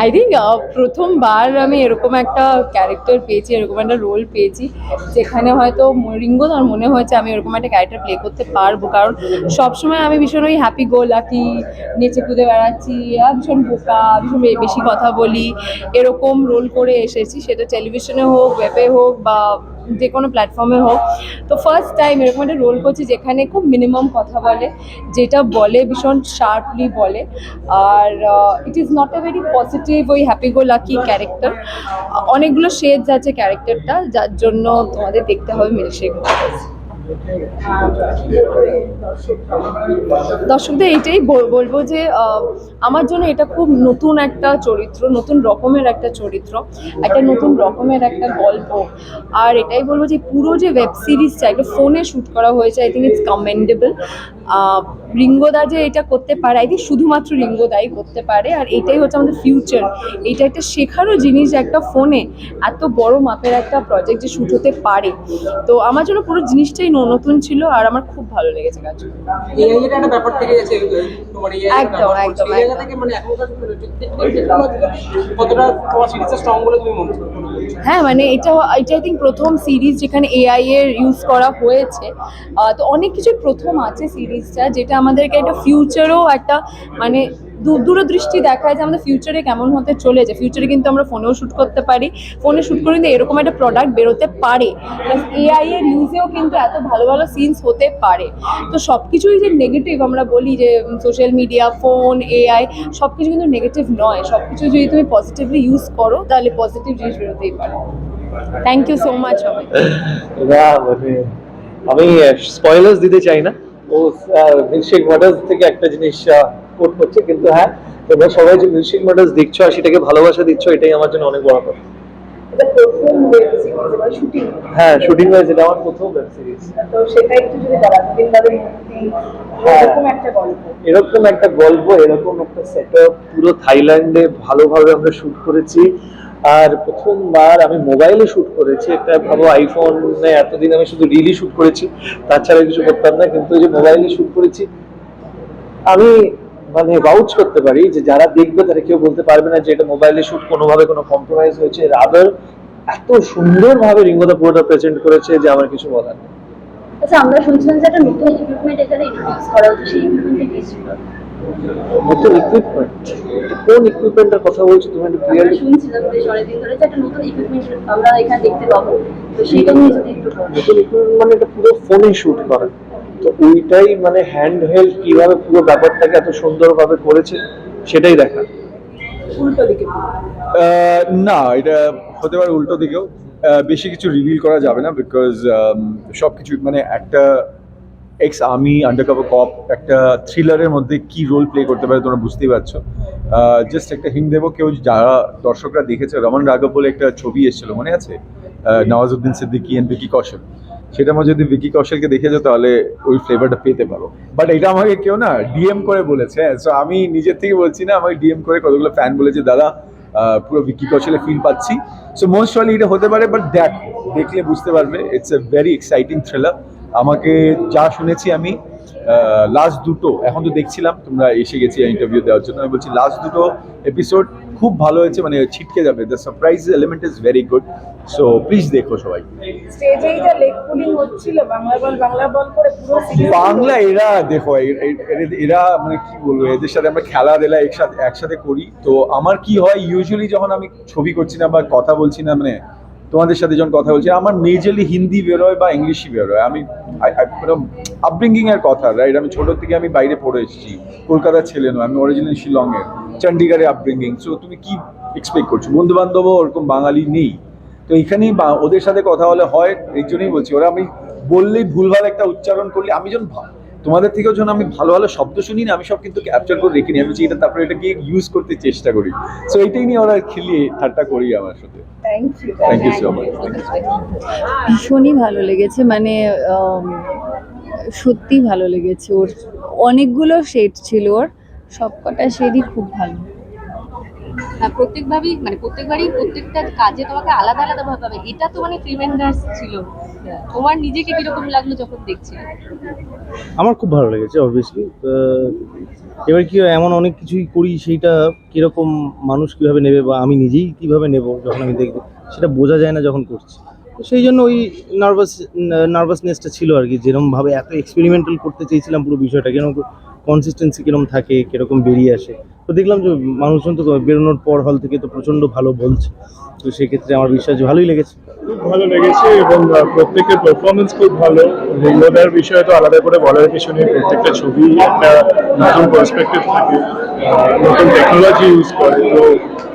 I think প্রথমবার আমি এরকম একটা ক্যারেক্টার পেয়েছি, এরকম একটা রোল পেয়েছি, যেখানে হয়তো রিঙ্গো আর মনে হয়েছে আমি এরকম একটা ক্যারেক্টার প্লে করতে পারব। কারণ সবসময় আমি ভীষণ ওই হ্যাপি গো লাকি নেচে কুদে বেড়াচ্ছি ভীষণ বোকা ভীষণ বেশি কথা বলি, এরকম রোল করে এসেছি। সেটা টেলিভিশনে হোক ওয়েবে হোক বা যে কোনো প্ল্যাটফর্মে হোক। তো ফার্স্ট টাইম এরকম একটা রোল করছি যেখানে খুব মিনিমাম কথা বলে, যেটা বলে ভীষণ শার্পলি বলে। আর it is not a very positive ওই হ্যাপি গো লাকি ক্যারেক্টার অনেকগুলো শেডস আছে ক্যারেক্টারটা যার জন্য তোমাদের দেখতে হবে মিল্কশেক। দর্শকদের এইটাই বল- বলব যে আমার জন্য এটা খুব নতুন একটা চরিত্র, নতুন রকমের একটা চরিত্র, একটা নতুন রকমের একটা গল্প। আর এটাই বলব যে, পুরো যে ওয়েব সিরিজটা একটা ফোনে শ্যুট করা হয়েছে আই থিঙ্ক ইটস কমেন্ডেবল রিঙ্গোদা যে এটা করতে পারে আই থিঙ্ক শুধুমাত্র রিঙ্গোদাই করতে পারে। আর এটাই হচ্ছে আমাদের ফিউচার এটা একটা শেখারও জিনিস একটা ফোনে এত বড় মাপের একটা প্রজেক্ট যে শ্যুট হতে পারে। তো আমার জন্য পুরো জিনিসটাই নতুন ছিল আর আমার খুব ভালো লেগেছে কাজ একদম, একদম, মানে করো হ্যাঁ মানে এটা এটা আই থিঙ্ক প্রথম সিরিজ যেখানে এআই এর ইউজ করা হয়েছে। তো অনেক কিছু প্রথম আছে সিরিজটা যেটা আমাদেরকে একটা ফিউচারও একটা মানে দূরদৃষ্টি দেখায় যে আমাদের ফিউচারে কেমন হতে চলেছে। ফিউচারে কিন্তু আমরা ফোনেও শ্যুট করতে পারি। ফোনে শ্যুট করে কিন্তু এরকম একটা প্রোডাক্ট বেরোতে পারে। প্লাস এআই এর ইউজেও কিন্তু এত ভালো ভালো সিনস হতে পারে। তো সব কিছুই যে নেগেটিভ আমরা বলি যে সোশ্যাল মিডিয়া ফোন এআই সব কিছু কিন্তু নেগেটিভ নয়। সব কিছু যদি তুমি পজিটিভলি ইউজ করো তাহলে পজিটিভ জিনিস বেরোতেই পারে। থ্যাংক ইউ সো মাচ মানে আমি স্পয়লার্স দিতে চাই না। ও মিল্কশেক মডেলস থেকে একটা জিনিস কোট করছে কিন্তু হ্যাঁ তোমরা সবাই যে মিউজিক মডেলস দেখছ আর সেটাকে ভালোবাসা দিচ্ছ এটাই আমার জন্য অনেক বড় কথা। শুটিং হ্যাঁ শুটিং হয়েছে এটা আমার প্রথম ওয়েব সিরিজ তো সেটা একটু যদি বলা দুদিন বাদে হ্যাঁ। এরকম একটা গল্প। এরকম একটা গল্প এরকম একটা সেটআপ পুরো থাইল্যান্ডে ভালোভাবে আমরা শুট করেছি। আর প্রথমবার আমি মোবাইলে শুট করেছি একটা ভালো আইফোনে এতদিন আমি শুধু রিলি শুট করেছি তাছাড়া কিছু করতাম না কিন্তু যে মোবাইলে শুট করেছি আমি মানে ভাউচ করতে পারি যে যারা দেখবে তারা কেউ বলতে পারবে না যে এটা মোবাইলে শুট কোনোভাবে কোনো কম্প্রোমাইজ হয়েছে। রাদার এত সুন্দরভাবে রিঙ্গোদা পুরোটা প্রেজেন্ট করেছে যে আমার কিছু বলার নেই। আচ্ছা আমরা শুনছিলাম যে একটা নতুন ইকুইপমেন্ট এখানে ইন্ট্রোডিউস করা হচ্ছে সেই ইকুইপমেন্টটা কি ছিল? নতুন ইকুইপমেন্ট কোন ইকুইপমেন্টের কথা বলছো তুমি একটু ক্লিয়ারলি শুনছিলাম বেশ অনেকদিন ধরে যে একটা নতুন ইকুইপমেন্ট আমরা এখানে দেখতে পাবো। তো সেইটা নিয়ে যদি একটু। নতুন মানে এটা পুরো ফোনে শুট করা। তো ওইটাই মানে হ্যান্ড হেল্ড কীভাবে পুরো ব্যাপারটাকে এত সুন্দরভাবে করেছে সেটাই দেখা। না এটা হতে পারে উল্টো দিকেও। বেশি কিছু রিভিল করা যাবে না বিকজ সব কিছু মানে একটা এক্স আর্মি আন্ডারকভার কপ একটা থ্রিলারের মধ্যে কি রোল প্লে করতে পারে তোমরা বুঝতেই পারছ। জাস্ট একটা হিন্ট দেবো কেউ যারা দর্শকরা দেখেছে রমন রাঘব বলে একটা ছবি এসেছিল মনে আছে? আহ, নওয়াজুদ্দিন সিদ্দিকি এন্ড ভিকি কৌশল। সেটার মধ্যে যদি ভিকি কৌশলকে দেখেছ তাহলে ওই ফ্লেভারটা পেতে পারো। বাট এটা আমাকে কেউ না ডিএম করে বলেছে। সো আমি নিজের থেকে বলছি না, আমাকে ডিএম করে কতগুলো ফ্যান বলেছে, দাদা পুরো ভিকি কৌশলে ফিল পাচ্ছি। সো মোস্ট অলি এটা হতে পারে বাট দেখ, দেখলে বুঝতে পারবে it's a very exciting thriller আমাকে যা শুনেছি আমি লাস্ট দুটো, এখন তো দেখছিলাম, তোমরা এসে গেছি ইন্টারভিউ দেওয়ার জন্য। আমি বলছি লাস্ট দুটো এপিসোড খুব ভালো হয়েছে মানে ছিটকে যাবে। The surprise element is very good so please দেখো সবাই। স্টেজেই যা লেগ পুলিং হচ্ছিল বাংলা বল বাংলা বল করে পুরো বাংলা এরা দেখো এরা মানে কি বলব এদের সাথে আমরা খেলা দেলা একসাথে একসাথে করি। তো আমার কি হয় ইউজুয়ালি যখন আমি ছবি করছি না বা কথা বলছি না মানে তোমাদের সাথে যখন কথা বলছি, আমার মেজরলি হিন্দি বেরোয় বা ইংলিশই বেরোয়। আমি আপব্রিঙ্গিং এর কথা রাইট আমি ছোট থেকে আমি বাইরে পড়ে এসেছি। কলকাতার ছেলে নয়, আমি অরিজিনাল শিলংয়ের চণ্ডীগড়ে আপব্রিঙ্গিং সো তুমি কি এক্সপেক্ট করছ? বন্ধু বান্ধবও ওরকম বাঙালি নেই। তো এখানেই ওদের সাথে কথা বলে হয় এই জন্যই বলছি, ওরা আমি বললেই ভুলভাল একটা উচ্চারণ করলে আমি যখন তোমাদের থেকেও যেন আমি ভালো ভালো শব্দ শুনি না আমি সব কিন্তু ক্যাপচার করে রেখে নিই। আমি যে এটা তারপরে এটাকে ইউজ করতে চেষ্টা করি। সো এটাই নিয়ে ওরা খেলিয়ে ঠাট্টা করি আমার সাথে। থ্যাংক ইউ সো মাচ ভীষণই ভালো লেগেছে মানে সত্যি ভালো লেগেছে। ওর অনেকগুলো শেড ছিল ওর সবকটা শেডই খুব ভালো। প্রত্যেকভাবেই মানে প্রত্যেকবারই প্রত্যেকটা কাজে তোমাকে আলাদা আলাদা ভাবে পাবে। এটা তো মানে ট্রিমেন্ডাস ছিল। তোমার নিজেকে কীরকম লাগল যখন দেখছিলে? আমার খুব ভালো লেগেছে অবভিয়াসলি এবার কি এমন অনেক কিছুই করি, সেইটা কীরকম মানুষ কীভাবে নেবে বা আমি নিজেই কীভাবে নেব যখন আমি দেখব, সেটা বোঝা যায় না যখন করছি। তো সেই জন্য ওই নার্ভাস নার্ভাসনেসটা ছিল আর কি যেরকমভাবে এত এক্সপেরিমেন্টাল করতে চেয়েছিলাম পুরো বিষয়টা কীরকম কনসিস্টেন্সি কীরকম থাকে, কীরকম বেরিয়ে আসে। তো দেখলাম যে মানুষজন তো বেরোনোর পর হল থেকে তো প্রচণ্ড ভালো বলছে। তো সেক্ষেত্রে আমার বিশ্বাস ভালোই লেগেছে। খুব ভালো লেগেছে এবং প্রত্যেকের পারফরমেন্স খুব ভালো। রিঙ্গোদার বিষয়ে তো আলাদা করে বলার কিছু নেই। প্রত্যেকটা ছবি একটা নতুন পার্সপেক্টিভ থাকে নতুন টেকনোলজি ইউজ করে। তো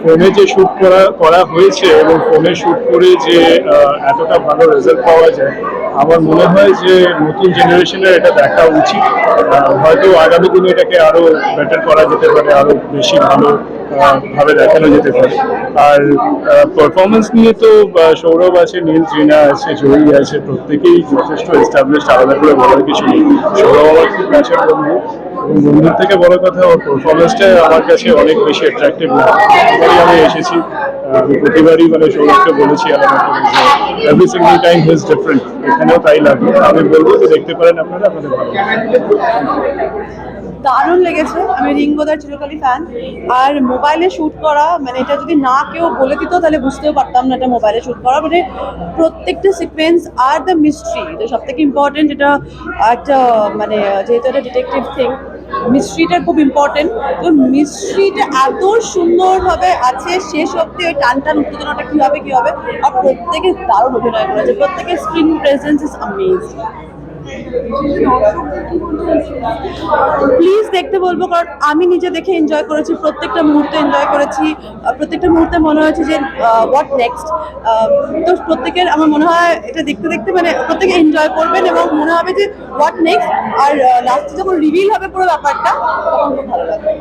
ফোনে যে শ্যুট করা করা হয়েছে এবং ফোনে শ্যুট করে যে এতটা ভালো রেজাল্ট পাওয়া যায় আমার মনে হয় যে নতুন জেনারেশনের এটা দেখা উচিত। হয়তো আগামী দিনে এটাকে আরও বেটার করা যেতে পারে, আরও বেশি ভালো ভাবে দেখানো যেতে পারে। আর পারফরমেন্স নিয়ে তো সৌরভ আছে, নীল ত্রিনা আছে, জয়ী আছে, প্রত্যেকেই যথেষ্ট এস্টাবলিশড আলাদা করে বলার কিছু নেই। সৌরভ আমার খুব বন্ধু। বন্ধুর থেকে বড় কথা ওর আমার কাছে অনেক বেশি অ্যাট্রাকটিভ আমি এসেছি প্রতিবারই মানে সৌরভকে বলেছি every single time he's different এখানেও তাই লাগে। আমি বলব যে দেখতে পারেন আপনারা, আপনাদের ভালো দারুণ লেগেছে। আমি রিঙ্গোদার চিরকালি ফ্যান আর মোবাইলে শ্যুট করা মানে এটা যদি না কেউ বলে দিত, তাহলে বুঝতেও পারতাম না এটা মোবাইলে শ্যুট করা। মানে প্রত্যেকটা সিকোয়েন্স আর দ্য মিস্ট্রি তো সব থেকে ইম্পর্টেন্ট এটা একটা মানে যেহেতু এটা ডিটেকটিভ থিং মিস্ট্রিটা খুব ইম্পর্টেন্ট তো মিস্ট্রিটা এত সুন্দরভাবে আছে, শেষ অব্দি ওই টান টান উত্তেজনাটা কী হবে কী হবে? আর প্রত্যেকে দারুণ অভিনয় করেছে। প্রত্যেকের screen presence is amazing please দেখতে বলব, কারণ আমি নিজে দেখে এনজয় করেছি, প্রত্যেকটা মুহূর্তে এনজয় করেছি। প্রত্যেকটা মুহূর্তে মনে হয়েছে যে হোয়াট নেক্সট তো প্রত্যেকের আমার মনে হয় এটা দেখতে দেখতে মানে প্রত্যেকে এনজয় করবেন এবং মনে হবে যে হোয়াট নেক্সট আর লাস্টে যখন রিভিল হবে পুরো ব্যাপারটা, তখন খুব ভালো লাগবে।